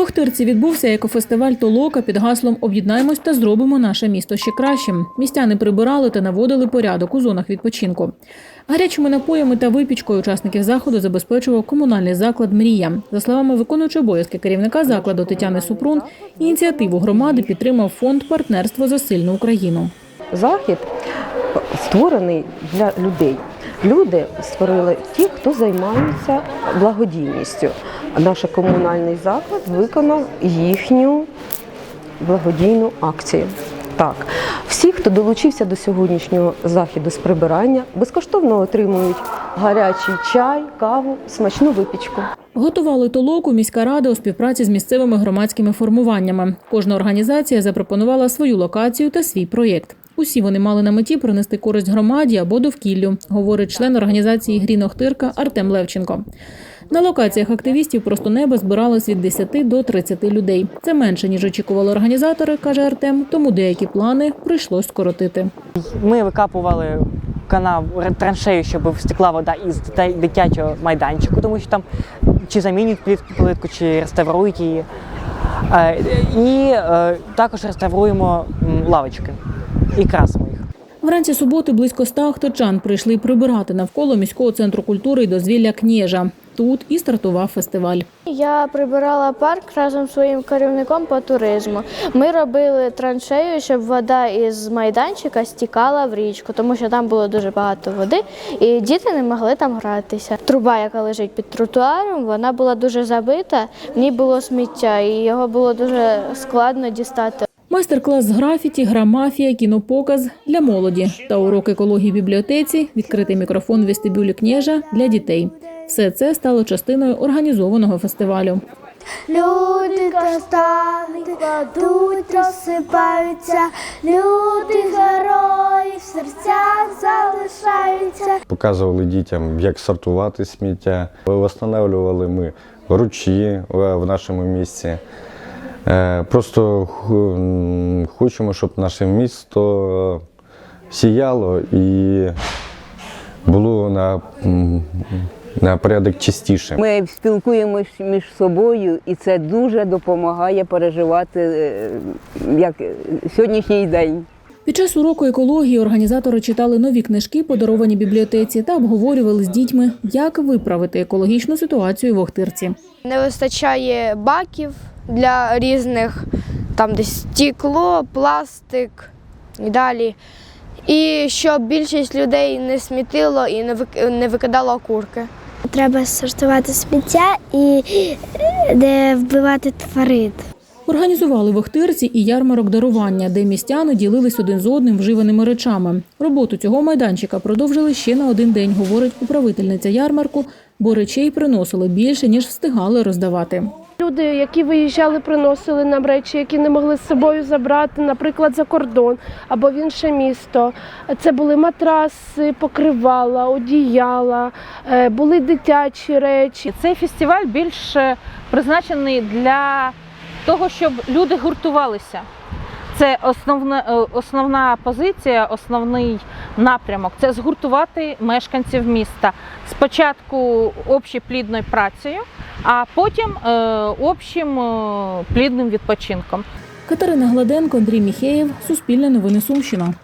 В Охтирці відбувся екофестиваль Толока під гаслом Об'єднаємось та зробимо наше місто ще кращим. Містяни прибирали та наводили порядок у зонах відпочинку. Гарячими напоями та випічкою учасників заходу забезпечував комунальний заклад Мрія. За словами виконуючої обов'язки керівника закладу Тетяни Супрун, ініціативу громади підтримав фонд партнерство за сильну Україну. захід створений для людей. Люди створили ті, хто займається благодійністю. Наш комунальний заклад виконав їхню благодійну акцію. Так, всі, хто долучився до сьогоднішнього заходу з прибирання, безкоштовно отримують гарячий чай, каву, смачну випічку. Готували толоку міська рада у співпраці з місцевими громадськими формуваннями. Кожна організація запропонувала свою локацію та свій проєкт. Усі вони мали на меті принести користь громаді або довкіллю, говорить член організації Грін Охтирка Артем Левченко. На локаціях активістів просто неба збиралось від 10 до 30 людей. Це менше ніж очікували організатори, каже Артем. Тому деякі плани прийшлось скоротити. Ми викапували канав траншею, щоб встекла вода із дитя- дитячого майданчику, тому що там чи плитку, плитку, чи реставрують її. Е, І е, також реставруємо лавочки і красимо їх. Вранці суботи близько ста охтирчан прийшли прибирати навколо міського центру культури і дозвілля Кнєжа. Тут і стартував фестиваль. Я прибирала парк разом зі своїм керівником по туризму. Ми робили траншею, щоб вода із майданчика стікала в річку, тому що там було дуже багато води, і діти не могли там гратися. Труба, яка лежить під тротуаром, вона була дуже забита, в ній було сміття, і його було дуже складно дістати. Майстер-клас з графіті, гра мафія, кінопоказ для молоді та урок екології в бібліотеці, відкритий мікрофон в вестибюлі кнєжа для дітей. Все це стало частиною організованого фестивалю. Люди каштани кладуть, розсипаються, люди герої в серцях залишаються. Показували дітям, як сортувати сміття. Встановлювали ми ручі в в нашому місті. Е, Просто хочемо, щоб наше місто сіяло і було на, на порядок чистіше. Ми спілкуємось між собою, і це дуже допомагає переживати е, як сьогоднішній день. Під час уроку екології організатори читали нові книжки, подаровані бібліотеці, та обговорювали з дітьми, як виправити екологічну ситуацію в Охтирці. Не вистачає баків для різних, там десь стекло, пластик і далі. І щоб більшість людей не смітило і не вик- викидало окурки. Треба сортувати сміття і е, де вбивати тварин. Організували в Охтирці і ярмарок дарування, де містяни ділились один з одним вживаними речами. Роботу цього майданчика продовжили ще на один день, говорить управительниця ярмарку, бо речей приносили більше, ніж встигали роздавати. Люди, які виїжджали, приносили нам речі, які не могли з собою забрати, наприклад, за кордон або в інше місто. Це були матраси, покривала, одіяла, е, були дитячі речі. Цей фестиваль більше призначений для того, щоб люди гуртувалися. Це основна, е, основна позиція, основний напрямок це згуртувати мешканців міста. Спочатку общеплідною працею, а потім е, общим е, плідним відпочинком. Катерина Гладенко, Андрій Міхеєв, Суспільне новини Сумщина.